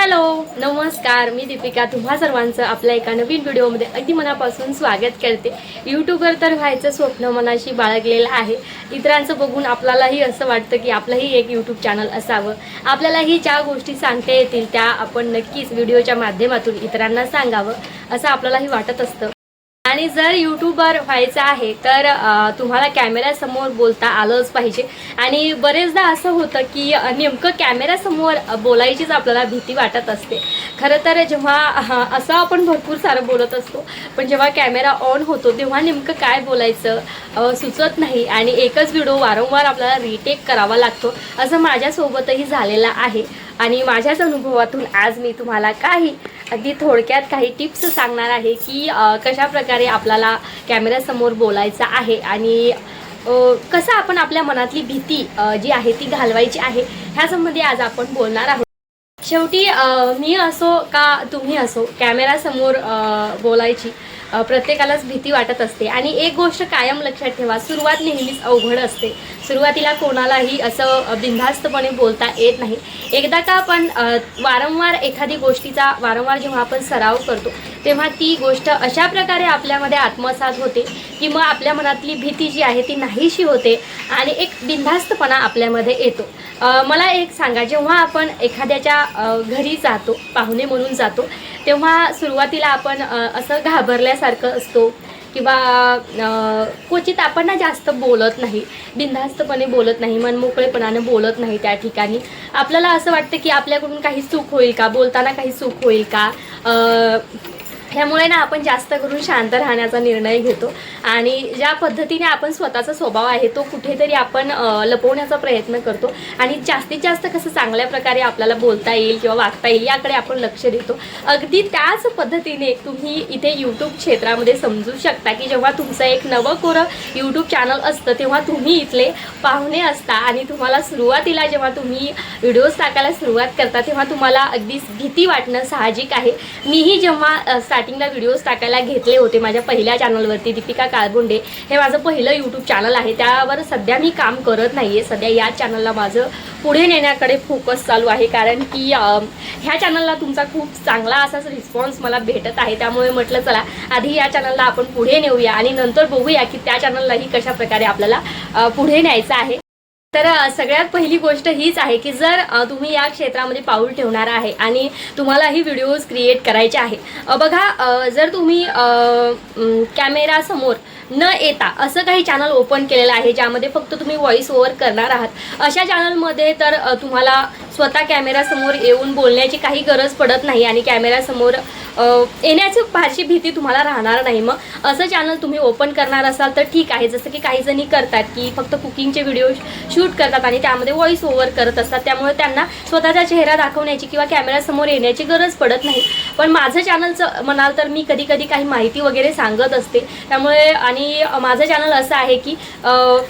Hello नमस्कार मी दीपिका. तुम्हा सर्वांचं आपल्या एका नवीन व्हिडिओमध्ये अगदी मनापासून स्वागत करते. यूट्यूबर तर व्हायचं स्वप्न मनाशी बाळगलेलं आहे. इतरांचं बघून आपल्यालाही असं वाटतं की आपलंही एक यूट्यूब चॅनल असावं. आपल्यालाही ज्या गोष्टी सांगता येतील त्या आपण नक्कीच व्हिडिओच्या माध्यमातून इतरांना सांगावं असं आपल्यालाही वाटत असतं. आणि जर यूट्यूबर व्हायचं आहे तर तुम्हाला कॅमेऱ्यासमोर बोलता आलंच पाहिजे. आणि बरेचदा असं होतं की नेमकं कॅमेऱ्यासमोर बोलायचीच आपल्याला भीती वाटत असते. खरं तर जेव्हा असं आपण भरपूर सारं बोलत असतो पण जेव्हा कॅमेरा ऑन होतो तेव्हा नेमकं काय बोलायचं सुचत नाही. आणि एकच व्हिडिओ वारंवार आपल्याला रिटेक करावा लागतो. असं माझ्यासोबतही झालेलं आहे. आणि माझ्याच अनुभवातून आज मी तुम्हाला काही अगदी थोडक्यात काही टिप्स सांगणार आहे की कशा प्रकारे आपल्याला कॅमेऱ्यासमोर बोलायचं आहे आणि कसं आपण आपल्या मनातली भीती जी आहे ती घालवायची आहे ह्यासंबंधी आज आपण बोलणार आहोत. शेवटी मी असो का तुम्ही असो कॅमेरासमोर बोलायची प्रत्येकालाच भीती वाटत असते. आणि एक गोष्ट कायम लक्षात ठेवा सुरुवात नेहमीच अवघड असते. सुरुवातीला कोणालाही असं बिंधास्तपणे बिनधास्तपणे बोलता येत नाही. एकदा का आपण वारंवार एखादी गोष्टीचा वारंवार जेव्हा आपण सराव करतो तेव्हा ती गोष्ट अशा प्रकारे आपल्यामध्ये आत्मसात होते की मग आपल्या मनातली भीती जी आहे ती नाहीशी होते आणि एक बिनधास्तपणा आपल्यामध्ये येतो. मला एक सांगा जेव्हा आपण एखाद्याच्या घरी जातो पाहुणे म्हणून जातो. तेव्हा सुरुवातीला आपण असं घाबरल्यासारखं असतो किंवा क्वचित आपण ना जास्त बोलत नाही बिनधास्तपणे बोलत नाही मनमोकळेपणाने बोलत नाही त्या ठिकाणी. आपल्याला असं वाटतं की आपल्याकडून काही चूक होईल का? बोलताना काही चूक होईल का? ह्यामुळे ना आपण जास्त करून शांत राहण्याचा निर्णय घेतो. आणि ज्या पद्धतीने आपण स्वतःचा स्वभाव आहे तो कुठेतरी आपण लपवण्याचा प्रयत्न करतो. आणि जास्तीत जास्त कसं चांगल्या प्रकारे आपल्याला बोलता येईल किंवा वागता येईल याकडे आपण लक्ष देतो. अगदी त्याच पद्धतीने तुम्ही इथे यूट्यूब क्षेत्रामध्ये समजू शकता की जेव्हा तुमचं एक नवं कोरं यूट्यूब चॅनल असतं तेव्हा तुम्ही इथले पाहुणे असता आणि तुम्हाला सुरुवातीला जेव्हा तुम्ही व्हिडिओज टाकायला सुरुवात करता तेव्हा तुम्हाला अगदीच भीती वाटणं साहजिक आहे. मीही जेव्हा स्टार्टिंगला व्हिडिओज टाकायला घेतले होते माझ्या पहिल्या चॅनलवरती दीपिका काळबोंडे. हे माझं पहिलं यूट्यूब चॅनल आहे. त्यावर सध्या मी काम करत नाही आहे सध्या या चॅनलला माझं पुढे नेण्याकडे फोकस चालू आहे. कारण की ह्या चॅनलला तुमचा खूप चांगला असाच रिस्पॉन्स मला भेटत आहे. त्यामुळे म्हटलं चला आधी या चॅनलला आपण पुढे नेऊया आणि नंतर बघूया की त्या चॅनललाही कशा प्रकारे आपल्याला पुढे न्यायचं आहे. तर सगळ्यात पहिली गोष्ट हीच आहे की जर तुम्ही या क्षेत्रामध्ये पाऊल ठेवणार आहे आणि तुम्हालाही व्हिडिओज क्रिएट करायचे आहे. बघा जर तुम्ही कॅमेरासमोर न येता असं काही चॅनल ओपन केलेलं आहे ज्यामध्ये फक्त तुम्ही व्हॉइस ओव्हर करणार आहात अशा चॅनलमध्ये तर तुम्हाला स्वतः कॅमेरासमोर येऊन बोलण्याची काही गरज पडत नाही आणि कॅमेरासमोर येण्याची फारशी भीती तुम्हाला राहणार नाही. मग असं चॅनल तुम्ही ओपन करणार असाल तर ठीक आहे. जसं की काही जणी करतात की फक्त कुकिंगचे व्हिडिओ शूट करतात आणि त्यामध्ये व्हॉइस ओव्हर करत असतात. त्यामुळे त्यांना स्वतःचा चेहरा दाखवण्याची किंवा कॅमेऱ्यासमोर येण्याची गरज पडत नाही. पण माझं चॅनलचं म्हणाल तर मी कधी कधी काही माहिती वगैरे सांगत असते. त्यामुळे आणि माझं चॅनल असं आहे की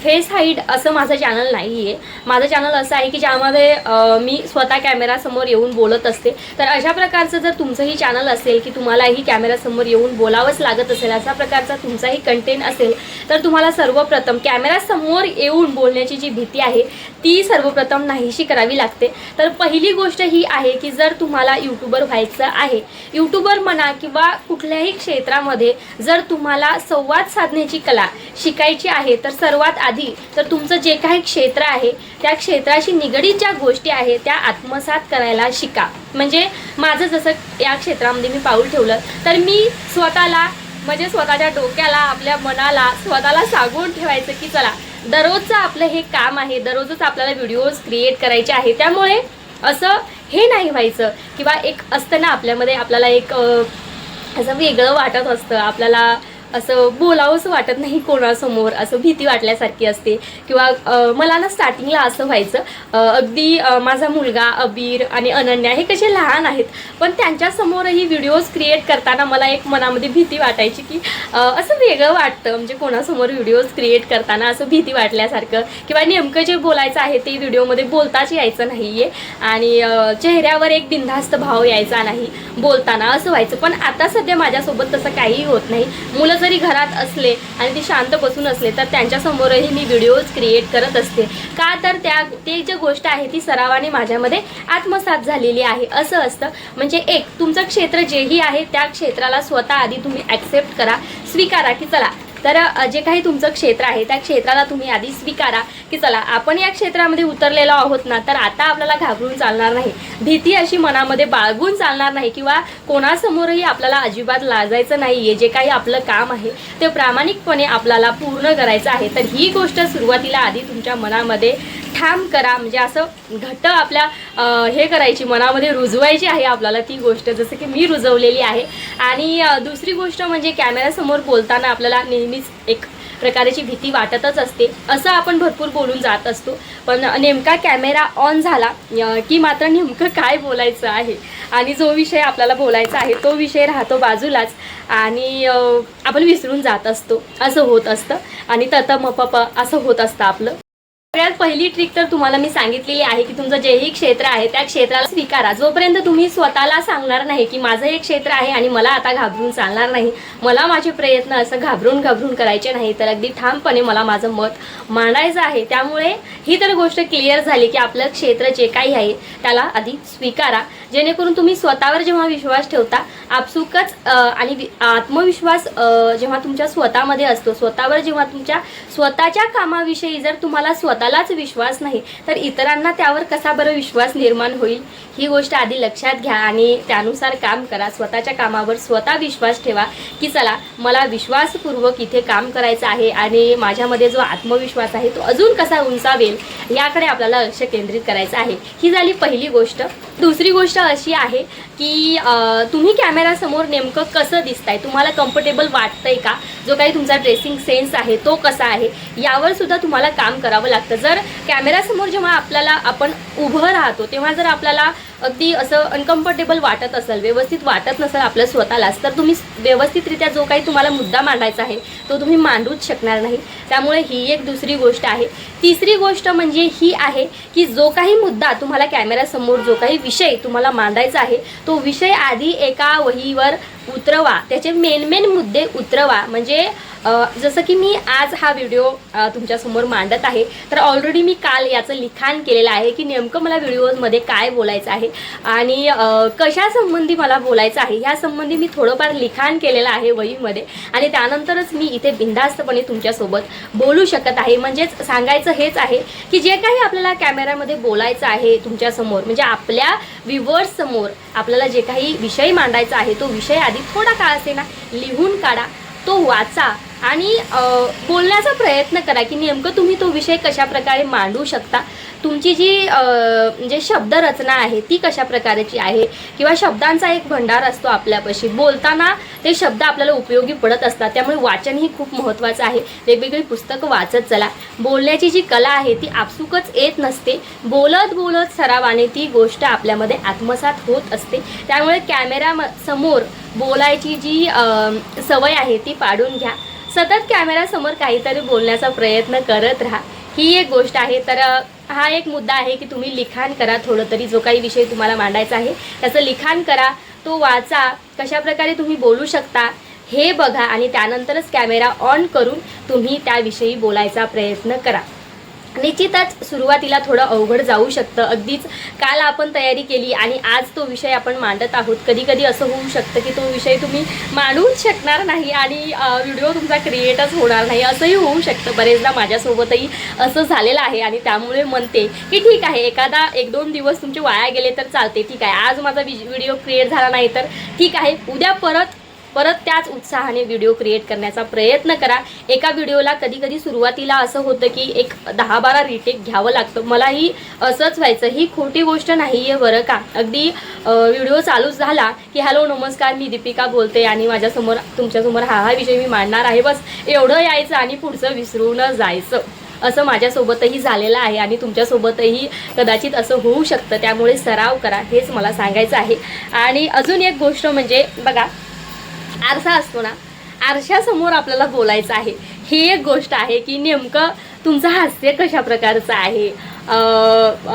फेस हाईड असं माझं चॅनल नाही आहे माझं चॅनल असं आहे की ज्यामध्ये मी स्वतः कॅमेरासमोर येऊन बोलत असते. तर अशा प्रकारचं जर तुमचंही चॅनल असेल की तुम्हालाही कॅमेरासमोर येऊन बोलावंच लागत असेल अशा प्रकारचा तुमचाही कंटेंट असेल तर तुम्हाला सर्वप्रथम कॅमेरासमोर येऊन बोलण्याची जी भीती आहे ती सर्वप्रथम नाहीशी करावी लागते. तर पहिली गोष्ट ही आहे की जर तुम्हाला यूट्यूबर व्हायचं आहे यूट्यूबर म्हणा किंवा कुठल्याही क्षेत्रामध्ये जर तुम्हाला संवाद साधण्याची कला शिकायची आहे तर सर्वात आधी तर तुमचं जे काही क्षेत्र आहे त्या क्षेत्राशी निगडीत ज्या गोष्टी आहेत त्या आत्मसात करायला शिका. म्हणजे माझं जसं या क्षेत्रामध्ये मी पाऊल ठेवलं तर मी स्वतःला म्हणजे स्वतःच्या डोक्याला आपल्या मनाला स्वतःला सांगून ठेवायचं की चला दररोजचं आपलं हे काम आहे दररोजच आपल्याला व्हिडिओज क्रिएट करायचे आहे. त्यामुळे असं हे नाही व्हायचं किंवा एक असतं ना आपल्यामध्ये आपल्याला एक असं वेगळं वाटत असतं. आपल्याला असं बोलावंसं वाटत नाही कोणासमोर असं भीती वाटल्यासारखी असते. किंवा मला ना स्टार्टिंगला असं व्हायचं अगदी माझा मुलगा अबीर आणि अनन्या हे कसे लहान आहेत पण त्यांच्यासमोरही व्हिडिओज क्रिएट करताना मला एक मनामध्ये भीती वाटायची की असं वेगळं वाटतं. म्हणजे कोणासमोर व्हिडिओज क्रिएट करताना असं भीती वाटल्यासारखं. किंवा नेमकं जे बोलायचं आहे ते व्हिडिओमध्ये बोलताच यायचं नाही आहे आणि चेहऱ्यावर एक बिनधास्त भाव यायचा नाही बोलताना असं व्हायचं. पण आता सध्या माझ्यासोबत तसं काहीही होत नाही. मुलं जरी घरात असले आणि ते शांत बसून असले तर त्यांच्यासमोरही मी व्हिडिओज क्रिएट करत असते. का तर त्या ते जे गोष्ट आहे ती सरावाने माझ्यामध्ये आत्मसात झालेली आहे. असं असतं. म्हणजे एक तुमचं क्षेत्र जेही आहे त्या क्षेत्राला स्वतः आधी तुम्ही ॲक्सेप्ट करा स्वीकारा की चला तर जे काही तुमचं क्षेत्र आहे त्या क्षेत्राला तुम्ही आधी स्वीकारा की चला आपण या क्षेत्रामध्ये उतरलेलो आहोत ना तर आता आपल्याला घाबरून चालणार नाही. भीती अशी मनामध्ये बाळगून चालणार नाही किंवा कोणासमोरही आपल्याला अजिबात लाजायचं नाही आहे जे काही आपलं काम आहे ते प्रामाणिकपणे आपल्याला पूर्ण करायचं आहे. तर ही गोष्ट सुरुवातीला आधी तुमच्या मनामध्ये ठाम करा म्हणजे असं घट्ट आपल्या हे करायची मनामध्ये रुजवायची आहे आपल्याला ती गोष्ट जसं की मी रुजवलेली आहे. आणि दुसरी गोष्ट म्हणजे कॅमेऱ्यासमोर बोलताना आपल्याला नेहमीच एक प्रकारची भीती वाटतच असते. असं आपण भरपूर बोलून जात असतो. पण नेमका कॅमेरा ऑन झाला की मात्र नेमकं काय बोलायचं आहे? आणि जो विषय आपल्याला बोलायचा आहे तो विषय राहतो बाजूलाच. आणि आपण विसरून जात असतो. असं होत असतं. आणि तत मपप असं होत असतं आपलं. सगळ्यात पहिली ट्रिक तर तुम्हाला मी सांगितलेली आहे की तुमचं जेही क्षेत्र आहे त्या क्षेत्राला स्वीकारा. जोपर्यंत तुम्ही स्वतःला सांगणार नाही की माझं हे क्षेत्र आहे आणि मला आता घाबरून चालणार नाही मला माझे प्रयत्न असं घाबरून घाबरून करायचे नाही तर अगदी ठामपणे मला माझं मत मांडायचं आहे. त्यामुळे ही तर गोष्ट क्लिअर झाली की आपलं क्षेत्र जे काही आहे त्याला आधी स्वीकारा. जेणेकरून तुम्ही स्वतःवर जेव्हा विश्वास ठेवता आपसुकच आणि आत्मविश्वास जेव्हा तुमच्या स्वतःमध्ये असतो स्वतःवर जेव्हा तुमच्या स्वतःच्या कामाविषयी जर तुम्हाला स्वतःलाच विश्वास नाही. तर इतरांना त्यावर कसा बरं विश्वास निर्माण होईल? ही गोष्ट आधी लक्षात घ्या आणि त्यानुसार काम करा. स्वतःच्या कामावर स्वतः विश्वास ठेवा की चला मला विश्वासपूर्वक इथे काम करायचं आहे आणि माझ्यामध्ये जो आत्मविश्वास आहे तो अजून कसा उंचावेल याकडे आपल्याला लक्ष केंद्रित करायचं आहे. ही झाली पहिली गोष्ट. दुसरी गोष्ट अशी आहे की तुम्ही कॅमेरासमोर नेमकं कसं दिसताय? तुम्हाला कम्फर्टेबल वाटतंय का? जो काही तुमचा ड्रेसिंग सेन्स आहे तो कसा आहे यावर सुद्धा तुम्हाला काम करावं लागतं. जर कॅमेरासमोर जेव्हा आपल्याला आपण उभं राहतो तेव्हा जर आपल्याला अगदी असं अनकम्फर्टेबल वाटत असेल व्यवस्थित वाटत नसेल आपल्या स्वतःलाच तर तुम्ही व्यवस्थितरित्या जो काही तुम्हाला मुद्दा मांडायचा आहे तो तुम्ही मांडूच शकणार नाही. त्यामुळे ही एक दुसरी गोष्ट आहे. तिसरी गोष्ट म्हणजे ही आहे की जो काही मुद्दा तुम्हाला कॅमेऱ्यासमोर जो काही विषय तुम्हाला मांडायचा आहे तो विषय आधी एका वहीवर उतरवा. त्याचे मेन मेन मुद्दे उतरवा. म्हणजे जसं की मी आज हा व्हिडिओ तुमच्यासमोर मांडत आहे तर ऑलरेडी मी काल याचं लिखाण केलेलं आहे की नेमकं मला व्हिडिओमध्ये काय बोलायचं आहे आणि कशासंबंधी मला बोलायचं आहे ह्या संबंधी मी थोडंफार लिखाण केलेलं आहे वहीमध्ये आणि त्यानंतरच मी इथे बिंदास्तपणे तुमच्यासोबत बोलू शकत आहे. म्हणजेच सांगायचं हेच आहे की जे काही आपल्याला कॅमेऱ्यामध्ये बोलायचं आहे तुमच्यासमोर म्हणजे आपल्या व्ह्युअर्ससमोर आपल्याला जे काही विषय मांडायचा आहे तो विषय आधी थोडा काळ असेना लिहून काढा तो वाचा आणि बोलण्याचा प्रयत्न करा की नेमकं तुम्ही तो विषय कशा प्रकारे मांडू शकता. तुमची जी म्हणजे शब्दरचना आहे ती कशा प्रकारची आहे किंवा शब्दांचा एक भंडार असतो आपल्यापाशी. बोलताना ते शब्द आपल्याला उपयोगी पडत असतात. त्यामुळे वाचन ही खूप महत्त्वाचं आहे. वेगवेगळी पुस्तकं वाचत चला. बोलण्याची जी कला आहे ती आपसुकच येत नसते. बोलत बोलत सरावाने ती गोष्ट आपल्यामध्ये आत्मसात होत असते. त्यामुळे कॅमेरा समोर बोलायची जी सवय आहे ती पाडून घ्या. सतत कॅमेरासमोर काहीतरी बोलण्याचा प्रयत्न करत राहा. ही एक गोष्ट आहे. तर हा एक मुद्दा आहे की तुम्ही लिखाण करा थोडं तरी. जो काही विषय तुम्हाला मांडायचा आहे त्याचं लिखाण करा. तो वाचा. कशा प्रकारे तुम्ही बोलू शकता हे बघा आणि त्यानंतरच कॅमेरा ऑन करून तुम्ही त्याविषयी बोलायचा प्रयत्न करा. निश्चितच सुरुवातीला थोडं अवघड जाऊ शकतं. अगदीच काल आपण तयारी केली आणि आज तो विषय आपण मांडत आहोत. कधी कधी असं होऊ शकतं की तो विषय तुम्ही मांडूच शकणार नाही आणि व्हिडिओ तुमचा क्रिएटच होणार नाही. असंही होऊ शकतं बरेचदा माझ्यासोबतही असं झालेलं आहे आणि त्यामुळे म्हणते की ठीक आहे एखादा एक दोन दिवस तुमचे वाया गेले तर चालते. ठीक आहे आज माझा व्हिडिओ क्रिएट झाला नाही तर ठीक आहे. उद्या परत परत त्याच उत्साहाने व्हिडिओ क्रिएट करण्याचा प्रयत्न करा. एका व्हिडिओला कधी कधी सुरुवातीला असं होतं की एक दहा बारा रिटेक घ्यावं लागतं. मलाही असंच व्हायचं. ही खोटी गोष्ट नाही आहे बरं का? अगदी व्हिडिओ चालूच झाला की हॅलो नमस्कार मी दीपिका बोलते आणि माझ्यासमोर तुमच्यासमोर हा हा विषय मी मांडणार आहे. बस एवढं यायचं आणि पुढचं विसरून जायचं. असं माझ्यासोबतही झालेलं आहे आणि तुमच्यासोबतही कदाचित असं होऊ शकतं. त्यामुळे सराव करा हेच मला सांगायचं आहे. आणि अजून एक गोष्ट म्हणजे बघा आरसा असतो ना आरशासमोर आपल्याला बोलायचं आहे. ही एक गोष्ट आहे की नेमकं तुमचं हास्य कशा प्रकारचं आहे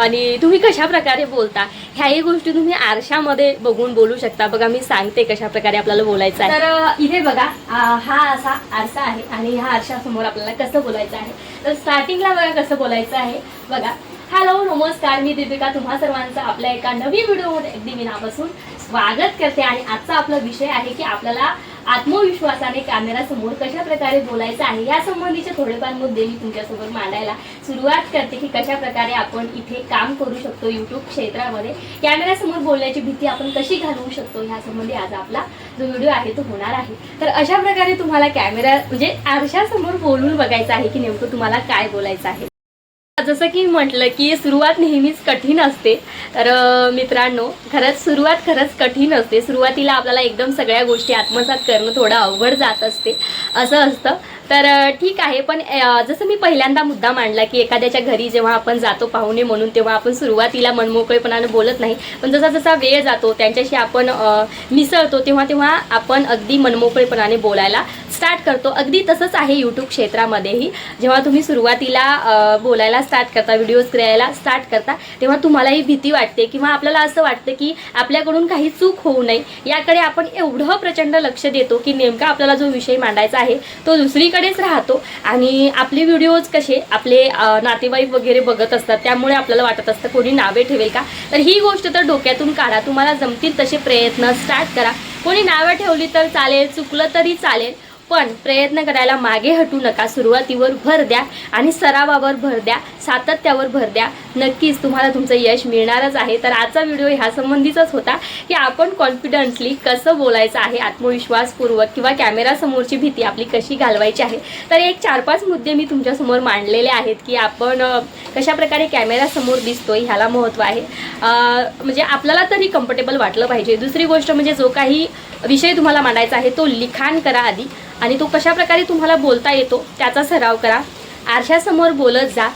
आणि तुम्ही कशा प्रकारे बोलता? ह्याही गोष्टी तुम्ही आरशामध्ये बघून बोलू शकता. बघा मी सांगते कशा प्रकारे आपल्याला बोलायचं आहे. तर इथे बघा हा असा आरसा आहे आणि ह्या आरशासमोर आपल्याला कसं बोलायचं आहे. तर स्टार्टिंगला बघा कसं बोलायचं आहे. बघा हॅलो नमस्कार मी दीपिका. तुम्हा सर्वांचं आपल्या एका नवीन व्हिडिओमध्ये अगदी विनापासून स्वागत करते. आणि आजचा आपला विषय आहे की आपल्याला आत्मविश्वासाने कॅमेरासमोर कशा प्रकारे बोलायचं आहे या संबंधीचे थोडेफार मुद्दे मी तुमच्यासमोर मांडायला सुरुवात करते की कशा प्रकारे आपण इथे काम करू शकतो युट्यूब क्षेत्रामध्ये. कॅमेरासमोर बोलण्याची भीती आपण कशी घालवू शकतो ह्या संबंधी आज आपला जो व्हिडिओ आहे तो होणार आहे. तर अशा प्रकारे तुम्हाला कॅमेरा म्हणजे आरशासमोर बोलून बघायचं आहे की नेमकं तुम्हाला काय बोलायचं आहे. जसं की म्हटलं की सुरुवात नेहमीच कठीण असते तर मित्रांनो खरंच सुरुवात खरंच कठीण असते. सुरुवातीला आपल्याला एकदम सगळ्या गोष्टी आत्मसात करणं थोडं अवघड जात असते असं असतं. तर ठीक आहे पण जसं मी पहिल्यांदा मुद्दा मांडला की एखाद्याच्या घरी जेव्हा आपण जातो पाहुणे म्हणून तेव्हा आपण सुरुवातीला मनमोकळेपणानं बोलत नाही. पण जसा जसा वेळ जातो त्यांच्याशी आपण मिसळतो तेव्हा तेव्हा आपण अगदी मनमोकळेपणाने बोलायला स्टार्ट करतो. अगदी तसंच आहे यूट्यूब क्षेत्रामध्येही. जेव्हा तुम्ही सुरुवातीला बोलायला स्टार्ट स्टार्ट करता व्हिडिओज करायला स्टार्ट करता तेव्हा तुम्हालाही भीती वाटते किंवा आपल्याला असं वाटतं की आपल्याकडून काही चूक होऊ नये. याकडे आपण एवढं प्रचंड लक्ष देतो की नेमका आपल्याला जो विषय मांडायचा आहे तो दुसरीकडेच राहतो. आणि आपले व्हिडिओज कसे आपले नातेवाईक वगैरे बघत असतात त्यामुळे आपल्याला वाटत असतं कोणी नावे ठेवेल का? तर ही गोष्ट तर डोक्यातून काढा तुम्हाला जमतील तसे प्रयत्न स्टार्ट करा. कोणी नावं ठेवली तर चालेल चुकलं तरी चालेल. पण प्रयत्न करायला मागे हटू नका. सुरुवातीवर भर द्या आणि सरावावर भर द्या. सातत्यावर भर द्या. नक्कीच तुम्हाला तुमचं यश मिळणारच आहे. तर आजचा व्हिडिओ ह्या संबंधीचाच होता की आपण कॉन्फिडन्सली कसं बोलायचं आहे आत्मविश्वासपूर्वक किंवा कॅमेरासमोरची भीती आपली कशी घालवायची आहे. तर एक चार पाच मुद्दे मी तुमच्यासमोर मांडलेले आहेत की आपण कशाप्रकारे कशा प्रकारे कॅमेरासमोर दिसतोय ह्याला महत्त्व आहे. म्हणजे आपल्याला तरी कम्फर्टेबल वाटलं पाहिजे. दुसरी गोष्ट म्हणजे जो काही विषय तुम्हाला मांडायचा आहे तो लिखाण करा आधी. आणि तो कशा प्रकारे तुम्हाला बोलता येतो त्याचा सराव करा. आरशासमोर बोलत जा.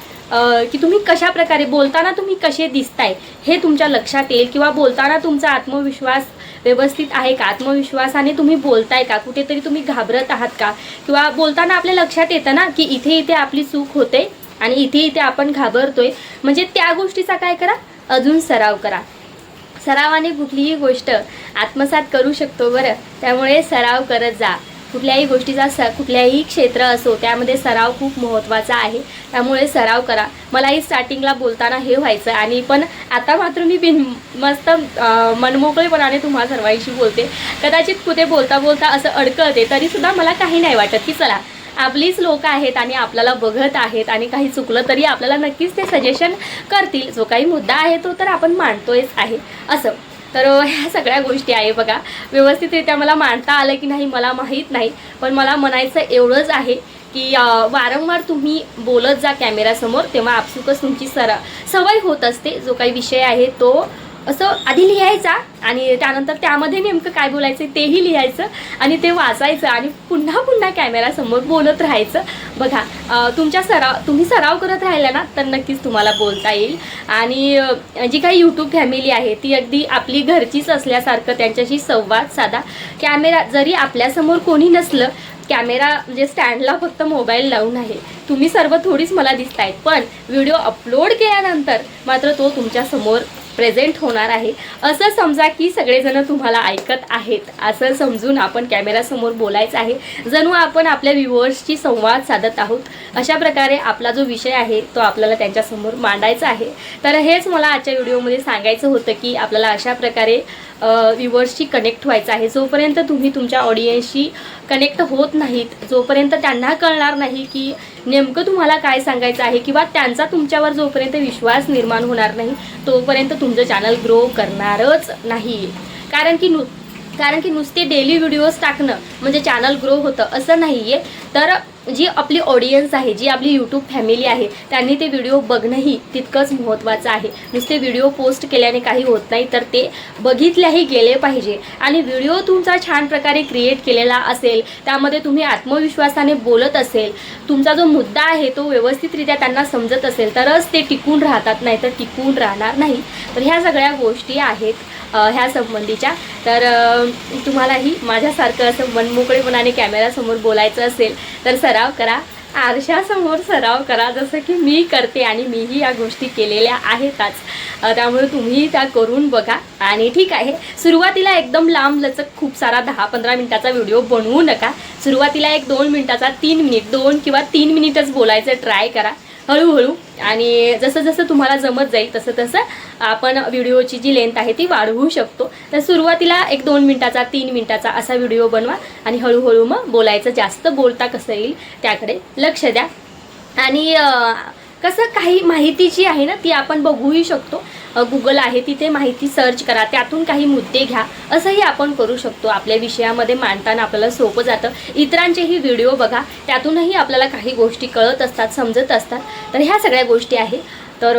की तुम्ही कशा प्रकारे बोलताना तुम्ही कसे दिसताय हे तुमच्या लक्षात येईल किंवा बोलताना तुमचा आत्मविश्वास व्यवस्थित आहे का? आत्मविश्वासाने तुम्ही बोलताय का? कुठेतरी तुम्ही घाबरत आहात का? किंवा बोलताना आपल्या लक्षात येतं ना की इथे इथे आपली चूक होते आणि इथे इथे आपण घाबरतोय. म्हणजे त्या गोष्टीचा काय करा? अजून सराव करा. सरावाने कुठलीही गोष्ट आत्मसात करू शकतो बरं. त्यामुळे सराव करत जा. कुठल्याही गोष्टीचा स कुठल्याही क्षेत्र असो त्यामध्ये सराव खूप महत्त्वाचा आहे. त्यामुळे सराव करा. मलाही स्टार्टिंगला बोलताना हे व्हायचं आणि पण आता मात्र मी बिन मस्त मनमोकळेपणाने तुम्हा सर्वांशी बोलते. कदाचित कुठे बोलता बोलता असं अडकळते तरीसुद्धा मला काही नाही वाटत की चला आपलीच लोक आहेत आणि आपल्याला बघत आहेत आणि काही चुकलं तरी आपल्याला नक्कीच ते सजेशन करतील. जो काही मुद्दा आहे तो तर आपण मांडतोयच आहे. असं. तर ह्या सगळ्या गोष्टी आहे बघा. व्यवस्थितरित्या मला मांडता आलं की नाही मला माहीत नाही. पण मला म्हणायचं एवढंच आहे की वारंवार तुम्ही बोलत जा कॅमेरासमोर तेव्हा आपसुकच तुमची सरा सवय होत असते. जो काही विषय आहे तो असं आधी लिहायचा आणि त्यानंतर त्यामध्ये नेमकं काय बोलायचं तेही लिहायचं आणि ते वाचायचं आणि पुन्हा पुन्हा कॅमेरासमोर बोलत राहायचं. बघा तुमच्या सराव तुम्ही सराव करत राहिला ना तर नक्कीच तुम्हाला बोलता येईल. आणि जी काही यूट्यूब फॅमिली आहे ती अगदी आपली घरचीच असल्यासारखं त्यांच्याशी संवाद साधा. कॅमेरा जरी आपल्यासमोर कोणी नसलं कॅमेरा म्हणजे स्टँडला फक्त मोबाईल लावून आहे. तुम्ही सर्व थोडीच मला दिसतायत पण व्हिडिओ अपलोड केल्यानंतर मात्र तो तुमच्यासमोर प्रेझेंट होणार आहे. असं समजा की सगळेजण तुम्हाला ऐकत आहेत असं समजून आपण कॅमेरासमोर बोलायचं आहे. जणू आपण आपल्या व्ह्युअर्सशी संवाद साधत आहोत. अशा प्रकारे आपला जो विषय आहे तो आपल्याला त्यांच्यासमोर मांडायचा आहे. तर हेच मला आजच्या व्हिडिओमध्ये सांगायचं होतं की आपल्याला अशा प्रकारे व्ह्युअर्सशी कनेक्ट व्हायचं आहे. जोपर्यंत तुम्ही तुमच्या ऑडियन्सशी कनेक्ट होत नाहीत जोपर्यंत त्यांना कळणार नाही की नेमकं तुम्हाला काय सांगायचं आहे किंवा त्यांचा तुमच्यावर जोपर्यंत विश्वास निर्माण होणार नाही तोपर्यंत तुमचं चॅनल ग्रो करणारच नाही. कारण की नु कारण की नुसते डेली व्हिडिओज टाकणं म्हणजे चॅनल ग्रो होतं असं नाही आहे तर जी आपली ऑडियन्स आहे जी आपली यूट्यूब फॅमिली आहे त्यांनी ते व्हिडिओ बघणंही तितकंच महत्त्वाचं आहे. नुसते व्हिडिओ पोस्ट केल्याने काही होत नाही तर ते बघितल्याही गेले पाहिजे. आणि व्हिडिओ तुमचा छान प्रकारे क्रिएट केलेला असेल त्यामध्ये तुम्ही आत्मविश्वासाने बोलत असेल तुमचा जो मुद्दा आहे तो व्यवस्थितरित्या त्यांना समजत असेल तरच ते टिकून राहतात नाही तर टिकून राहणार नाही. तर ह्या सगळ्या गोष्टी आहेत. ह्या संबंधीच्या. तर तुम्हालाही माझ्यासारखं असं मनमोकळेपणाने कॅमेरासमोर बोलायचं असेल तर सराव करा. आरशासमोर सराव करा जसं की मी करते आणि मीही या गोष्टी केलेल्या आहेतच. त्यामुळे तुम्ही त्या करून बघा. आणि ठीक आहे सुरुवातीला एकदम लांब लचक खूप सारा दहा पंधरा मिनिटाचा व्हिडिओ बनवू नका. सुरुवातीला एक दोन मिनिटाचा तीन मिनिट दोन किंवा तीन मिनिटच बोलायचं ट्राय करा. हळूहळू आणि जसं जसं तुम्हाला जमत जाईल तसं तसं आपण व्हिडिओची जी लेंथ आहे ती वाढवू शकतो. तर सुरुवातीला एक दोन मिनटाचा तीन मिनटाचा असा व्हिडिओ बनवा आणि हळूहळू मग बोलायचं जास्त बोलता कसं येईल त्याकडे लक्ष द्या. आणि कसं काही माहिती जी आहे ना ती आपण बघूही शकतो. गुगल आहे तिथे माहिती सर्च करा त्यातून काही मुद्दे घ्या असंही आपण करू शकतो. आपल्या विषयामध्ये मांडताना आपल्याला सोपं जातं. इतरांचेही व्हिडिओ बघा त्यातूनही आपल्याला काही गोष्टी कळत असतात समजत असतात. तर ह्या सगळ्या गोष्टी आहे तर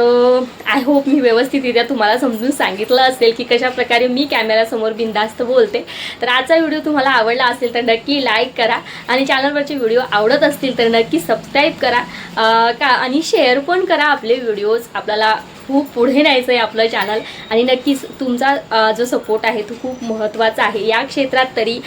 आय होप मी व्यवस्थितरित्या तुम्हाला समजून सांगितलं असेल की कशा प्रकारे मी कॅमेरासमोर बिंदास्त बोलते. तर आजचा व्हिडिओ तुम्हाला आवडला असेल तर नक्की लाईक करा आणि चॅनलवरचे व्हिडिओ आवडत असतील तर नक्की सबस्क्राईब करा. का आणि शेअर पण करा आपले व्हिडिओज आपल्याला खूप पुढे न्यायचं आहे आपलं चॅनल आणि नक्कीच तुमचा जो सपोर्ट आहे तो खूप महत्त्वाचा आहे. या क्षेत्रात तरी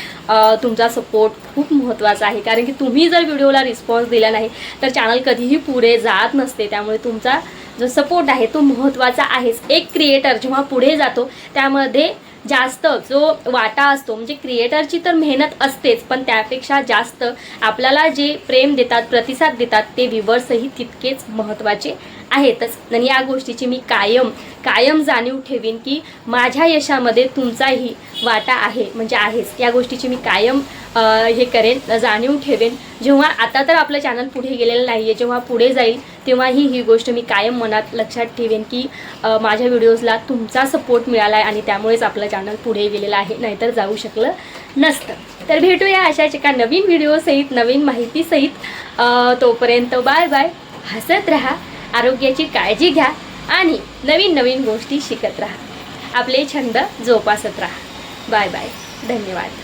तुमचा सपोर्ट खूप महत्त्वाचा आहे. कारण की तुम्ही जर व्हिडिओला रिस्पॉन्स दिला नाही तर चॅनल कधीही पुढे जात नसते. त्यामुळे तुमचा जो सपोर्ट आहे तो महत्त्वाचा आहेच. एक क्रिएटर जेव्हा पुढे जातो त्यामध्ये जास्त जो वाटा असतो म्हणजे क्रिएटरची तर मेहनत असतेच पण त्यापेक्षा जास्त आपल्याला जे प्रेम देतात प्रतिसाद देतात ते विवर्सही तितकेच महत्त्वाचे आहेतच. आणि या गोष्टीची मी कायम कायम जाणीव ठेवीन की माझ्या यशामध्ये तुमचाही वाटा आहे म्हणजे आहेच. या गोष्टीची मी कायम हे करेन जाणीव ठेवेन. जेव्हा आता तर आपलं चॅनल पुढे गेलेलं नाही आहे जेव्हा पुढे जाईल तेव्हाही ही गोष्ट मी कायम मनात लक्षात ठेवेन की माझ्या व्हिडिओजला तुमचा सपोर्ट मिळाला आहे आणि त्यामुळेच आपलं चॅनल पुढे गेलेलं आहे नाहीतर जाऊ शकलं नसतं. तर भेटूया अशाच एका नवीन व्हिडिओसहित नवीन माहितीसहित तोपर्यंत बाय बाय हसत राहा आरोग्याची काळजी घ्या आणि नवीन नवीन गोष्टी शिकत राहा. आपले छंद जोपासत राहा. बाय बाय धन्यवाद.